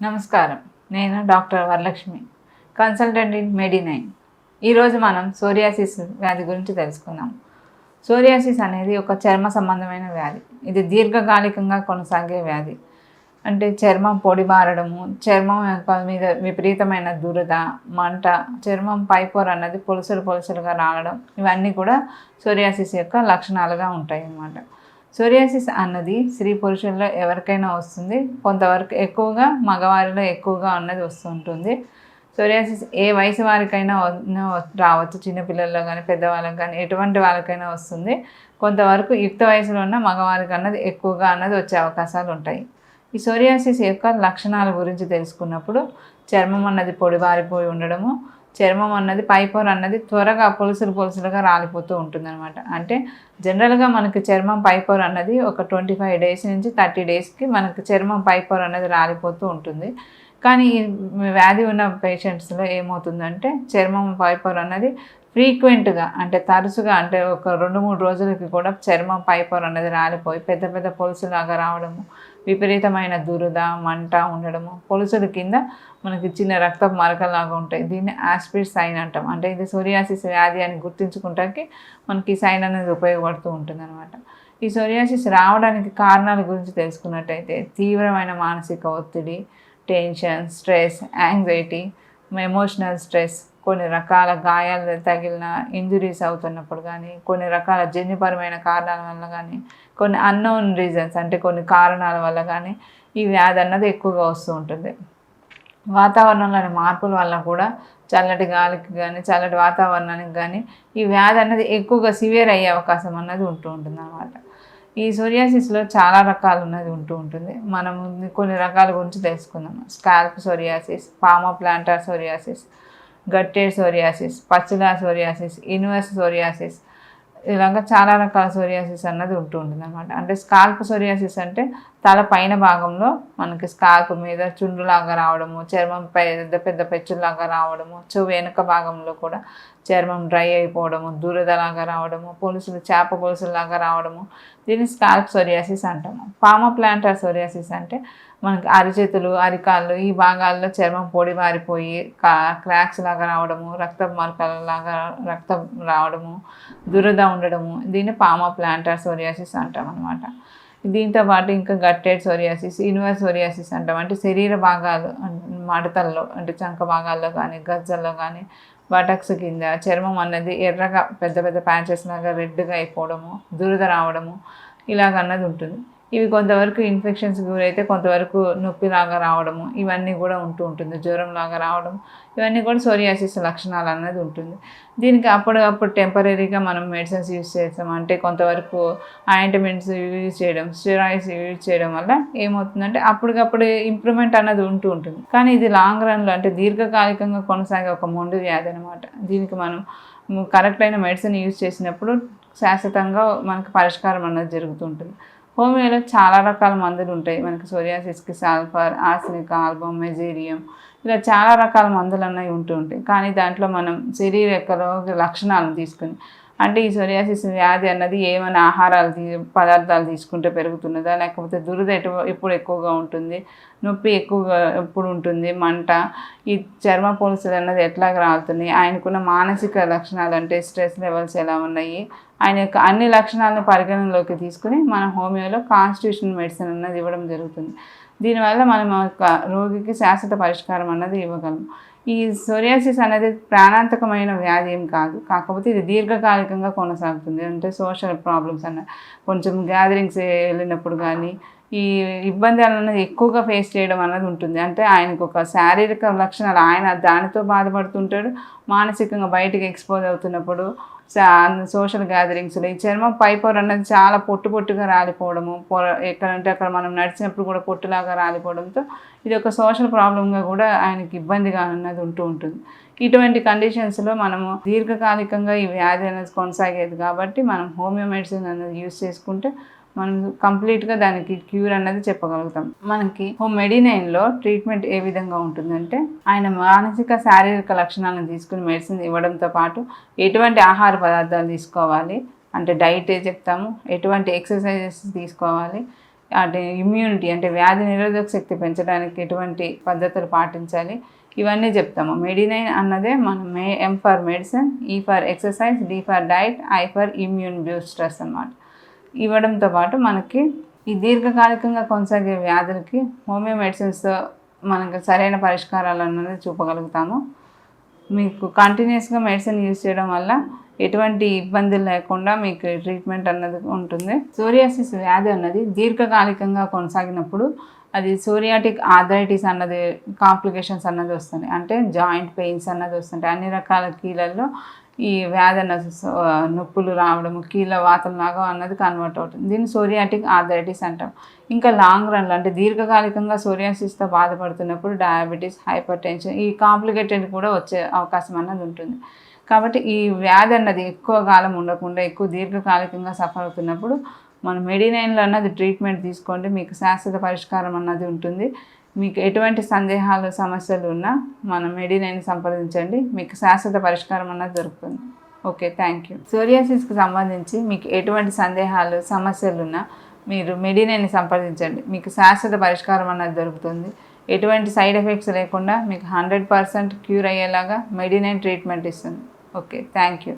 నమస్కారం. నేను doctor Varalakshmi consultant in Medinine. ఈరోజు మనం సోరియాసిస్ వ్యాధి గురించి తెలుసుకుందాం. సోరియాసిస్ అనేది ఒక చర్మ సంబంధమైన వ్యాధి. ఇది దీర్ఘకాలికంగా కొనసాగే వ్యాధి. అంటే చర్మం పొడిబారడము చర్మం యొక్క మీద విపరీతమైన దురద మంట చర్మం పైపోర్ అన్నది పొలుసులు పొలుసులుగా రావడం ఇవన్నీ కూడా సోరియాసిస్ యొక్క లక్షణాలుగా ఉంటాయి అన్నమాట సోరియాసిస్ అన్నది స్త్రీ పురుషుల్లో ఎవరికైనా వస్తుంది. కొంతవరకు ఎక్కువగా మగవారిలో ఎక్కువగా అన్నది వస్తుంటుంది. సోరియాసిస్ ఏ వయసు వారికైనా రావచ్చు. చిన్నపిల్లల్లో కానీ పెద్దవాళ్ళకి కానీ ఎటువంటి వాళ్ళకైనా వస్తుంది. కొంతవరకు యుక్త వయసులో ఉన్న మగవారికి అన్నది ఎక్కువగా అన్నది వచ్చే అవకాశాలు ఉంటాయి. ఈ సోరియాసిస్ యొక్క లక్షణాల గురించి తెలుసుకున్నప్పుడు చర్మం అన్నది పొడిబారిపోయి ఉండడము చర్మం అన్నది పైపోర్ అన్నది త్వరగా పొలుసులు పొలుసులుగా రాలిపోతూ ఉంటుందన్నమాట. అంటే జనరల్గా మనకి చర్మం పైపోర్ అన్నది ఒక ట్వంటీ ఫైవ్ డేస్ నుంచి థర్టీ డేస్కి మనకి చర్మం పైపోర్ అన్నది రాలిపోతూ ఉంటుంది. కానీ ఈ వ్యాధి ఉన్న పేషెంట్స్లో ఏమవుతుందంటే చర్మం పైపోర్ అన్నది ఫ్రీక్వెంట్గా అంటే తరచుగా అంటే ఒక రెండు మూడు రోజులకి కూడా చర్మం పైపొర అనేది రాలిపోయి పెద్ద పెద్ద పొలుసులాగా రావడము విపరీతమైన దురద మంట ఉండడము పొలుసుల కింద మనకి చిన్న రక్త మరకలాగా ఉంటాయి. దీన్ని ఆస్పిడ్ సైన్ అంటాం. అంటే ఇది సోరియాసిస్ వ్యాధి అని గుర్తించుకుంటానికి మనకి ఈ సైన్ అనేది ఉపయోగపడుతూ ఉంటుంది అనమాట ఈ సోరియాసిస్ రావడానికి కారణాల గురించి తెలుసుకున్నట్టయితే తీవ్రమైన మానసిక ఒత్తిడి tension stress anxiety emotional stress కొన్ని రకాల గాయాలు తగిలిన ఇంజురీస్ అవుతున్నప్పుడు కానీ కొన్ని రకాల జన్యుపరమైన కారణాల వల్ల కానీ కొన్ని అన్నోన్ రీజన్స్ అంటే కొన్ని కారణాల వల్ల కానీ ఈ వ్యాధి అన్నది ఎక్కువగా వస్తూ ఉంటుంది. వాతావరణంలోని మార్పుల వల్ల కూడా చల్లటి గాలికి కానీ చల్లటి వాతావరణానికి కానీ ఈ వ్యాధి అన్నది ఎక్కువగా సివియర్ అయ్యే అవకాశం అన్నది ఉంటూ ఉంటుంది అన్నమాట ఈ సోరియాసిస్లో చాలా రకాలు ఉన్నది ఉంటూ ఉంటుంది. మనం కొన్ని రకాల గురించి తెలుసుకుందాం scalp psoriasis palmo plantar psoriasis guttate psoriasis పచ్చిలా psoriasis inverse psoriasis ఇలాగా చాలా రకాల సోరియాసిస్ అన్నది ఉంటూ ఉంటుంది అనమాట అంటే స్కాల్ప్ సోరియాసిస్ అంటే తల పైన భాగంలో మనకి స్కాల్ప్ మీద చుండులాగా రావడము చర్మం పెద్ద పెద్ద పెచ్చులాగా రావడము చెవు వెనుక భాగంలో కూడా చర్మం డ్రై అయిపోవడము దురదలాగా రావడము పొలుసులు చేప పొలుసులాగా రావడము దీన్ని స్కాల్ప్ సోరియాసిస్ అంటాము. పామ ప్లాంటర్ సోరియాసిస్ అంటే మనకి అరిచేతులు అరికాళ్ళు ఈ భాగాల్లో చర్మం పొడి మారిపోయి క్రాక్స్ లాగా రావడము రక్త మరకలాగా రక్తం రావడము దురద ఉండడము దీన్ని పామ ప్లాంటర్ సోరియాసిస్ అంటాం అనమాట దీంతో పాటు ఇంకా గట్టెడ్ సోరియాసిస్ యూనివర్స్ సోరియాసిస్ అంటాం. అంటే శరీర భాగాలు మడతల్లో అంటే చంక భాగాల్లో కానీ గజ్జల్లో కానీ బటక్స్ కింద చర్మం అన్నది ఎర్రగా పెద్ద పెద్ద ప్యాచెస్ లాగా రెడ్గా అయిపోవడము దురద రావడము ఇలాగన్నది ఉంటుంది. ఇవి కొంతవరకు ఇన్ఫెక్షన్స్ గురైతే కొంతవరకు నొప్పిలాగా రావడము ఇవన్నీ కూడా ఉంటూ ఉంటుంది జ్వరం లాగా రావడం ఇవన్నీ కూడా సోరియాసిస్ లక్షణాలు అన్నది ఉంటుంది. దీనికి అప్పటికప్పుడు టెంపరీగా మనం మెడిసిన్స్ యూజ్ చేస్తాం. అంటే కొంతవరకు ఆయింట్మెంట్స్ యూజ్ చేయడం స్టెరాయిడ్స్ యూజ్ చేయడం వల్ల ఏమవుతుందంటే అప్పటికప్పుడు ఇంప్రూవ్మెంట్ అన్నది ఉంటూ ఉంటుంది. కానీ ఇది లాంగ్ రన్లో అంటే దీర్ఘకాలికంగా కొనసాగే ఒక మొండి వ్యాధి అనమాట దీనికి మనం కరెక్ట్ అయిన మెడిసిన్ యూజ్ చేసినప్పుడు శాశ్వతంగా మనకు పరిష్కారం అన్నది జరుగుతుంటుంది హోమియోలో చాలా రకాల మందులు ఉంటాయి. మనకి సోరియాసిస్కి సల్ఫర్ ఆర్సనిక్ ఆల్బమ్ మెజీరియం ఇలా చాలా రకాల మందులు అన్నవి ఉంటూ ఉంటాయి. కానీ దాంట్లో మనం శరీర యొక్క రోగ లక్షణాలను తీసుకుని అంటే ఈ సోరియాసిస్ వ్యాధి అన్నది ఏమైనా ఆహారాలు తీ పదార్థాలు తీసుకుంటే పెరుగుతున్నదా? లేకపోతే దురద ఎటు ఎప్పుడు ఎక్కువగా ఉంటుంది? నొప్పి ఎక్కువగా ఎప్పుడు ఉంటుంది? మంట? ఈ చర్మ పొలుసులు అన్నది ఎట్లా రాలుతున్నాయి? ఆయనకున్న మానసిక లక్షణాలు అంటే స్ట్రెస్ లెవెల్స్ ఎలా ఉన్నాయి? ఆయన యొక్క అన్ని లక్షణాలను పరిగణనలోకి తీసుకుని మనం హోమియోలో కాన్స్టిట్యూషన్ మెడిసిన్ అన్నది ఇవ్వడం జరుగుతుంది. దీనివల్ల మనం ఒక యొక్క రోగికి శాశ్వత పరిష్కారం అన్నది ఇవ్వగలం. ఈ సోరియాసిస్ అనేది ప్రాణాంతకమైన వ్యాధి ఏం కాదు. కాకపోతే ఇది దీర్ఘకాలికంగా కొనసాగుతుంది. అంటే సోషల్ ప్రాబ్లమ్స్ అన్న కొంచెం గ్యాదరింగ్స్ వెళ్ళినప్పుడు కానీ ఈ ఇబ్బంది అనేది ఎక్కువగా ఫేస్ చేయడం అన్నది ఉంటుంది. అంటే ఆయనకు ఒక శారీరక లక్షణాలు ఆయన దానితో బాధపడుతుంటాడు మానసికంగా బయటికి ఎక్స్పోజ్ అవుతున్నప్పుడు సోషల్ గ్యాదరింగ్స్లో ఈ చర్మం పై అనేది అన్నది చాలా పొట్టు పొట్టుగా రాలిపోవడము పొర ఎక్కడంటే అక్కడ మనం నడిచినప్పుడు కూడా పొట్టులాగా రాలిపోవడంతో ఇది ఒక సోషల్ ప్రాబ్లంగా కూడా ఆయనకి ఇబ్బందిగా అన్నది ఉంటూ ఉంటుంది. ఇటువంటి కండిషన్స్లో మనము దీర్ఘకాలికంగా ఈ వ్యాధి అనేది కొనసాగేది కాబట్టి మనం హోమియో మెడిసిన్ అనేది యూస్ చేసుకుంటే మనం కంప్లీట్గా దానికి క్యూర్ అన్నది చెప్పగలుగుతాం. మనకి హోమ్ మెడినైన్లో ట్రీట్మెంట్ ఏ విధంగా ఉంటుందంటే ఆయన మానసిక శారీరక లక్షణాలను తీసుకుని మెడిసిన్ ఇవ్వడంతో పాటు ఎటువంటి ఆహార పదార్థాలు తీసుకోవాలి అంటే డైట్ చెప్తాము ఎటువంటి ఎక్సర్సైజెస్ తీసుకోవాలి అంటే ఇమ్యూనిటీ అంటే వ్యాధి నిరోధక శక్తి పెంచడానికి ఎటువంటి పద్ధతులు పాటించాలి ఇవన్నీ చెప్తాము. మెడినైన్ అన్నదే మనం మే ఎం ఫర్ మెడిసిన్ ఈ for exercise D for diet I for immune boosters అన్నమాట. ఇవ్వడంతో పాటు మనకి ఈ దీర్ఘకాలికంగా కొనసాగే వ్యాధులకి హోమియో మెడిసిన్స్తో మనకు సరైన పరిష్కారాలు అన్నది చూపగలుగుతాము. మీకు కంటిన్యూస్గా మెడిసిన్ యూజ్ చేయడం వల్ల ఎటువంటి ఇబ్బందులు లేకుండా మీకు ట్రీట్మెంట్ అన్నది ఉంటుంది. సోరియాసిస్ వ్యాధి అన్నది దీర్ఘకాలికంగా కొనసాగినప్పుడు అది సోరియాటిక్ ఆథరైటిస్ అన్నది కాంప్లికేషన్స్ అన్నది వస్తుంది. అంటే జాయింట్ పెయిన్స్ అన్నది వస్తుంటాయి. అన్ని రకాల కీళ్ళల్లో ఈ వ్యాధి అన్నది నొప్పులు రావడం కీళ్ళ వాతం లాగా అన్నది కన్వర్ట్ అవుతుంది. దీన్ని సోరియాటిక్ ఆథరైటిస్ అంటాం. ఇంకా లాంగ్ రన్లో అంటే దీర్ఘకాలికంగా సోరియాసిస్తో బాధపడుతున్నప్పుడు డయాబెటీస్ హైపర్ టెన్షన్ ఈ కాంప్లికేటెడ్ కూడా వచ్చే అవకాశం అన్నది ఉంటుంది. కాబట్టి ఈ వ్యాధి అన్నది ఎక్కువ కాలం ఉండకుండా ఎక్కువ దీర్ఘకాలికంగా సఫర్ అవుతున్నప్పుడు మన మెడినైన్లో అన్నది ట్రీట్మెంట్ తీసుకోండి మీకు శాశ్వత పరిష్కారం అన్నది ఉంటుంది. మీకు ఎటువంటి సందేహాలు సమస్యలు ఉన్నా మన మెడినైన్ సంప్రదించండి మీకు శాశ్వత పరిష్కారం అన్నది దొరుకుతుంది. Okay thank you. సోరియాసిస్కి సంబంధించి మీకు ఎటువంటి సందేహాలు సమస్యలు ఉన్నా మీరు మెడినైన్ని సంప్రదించండి మీకు శాశ్వత పరిష్కారం అన్నది దొరుకుతుంది. ఎటువంటి సైడ్ ఎఫెక్ట్స్ లేకుండా మీకు హండ్రెడ్ పర్సెంట్ క్యూర్ అయ్యేలాగా మెడినైన్ ట్రీట్మెంట్ ఇస్తుంది. Okay thank you.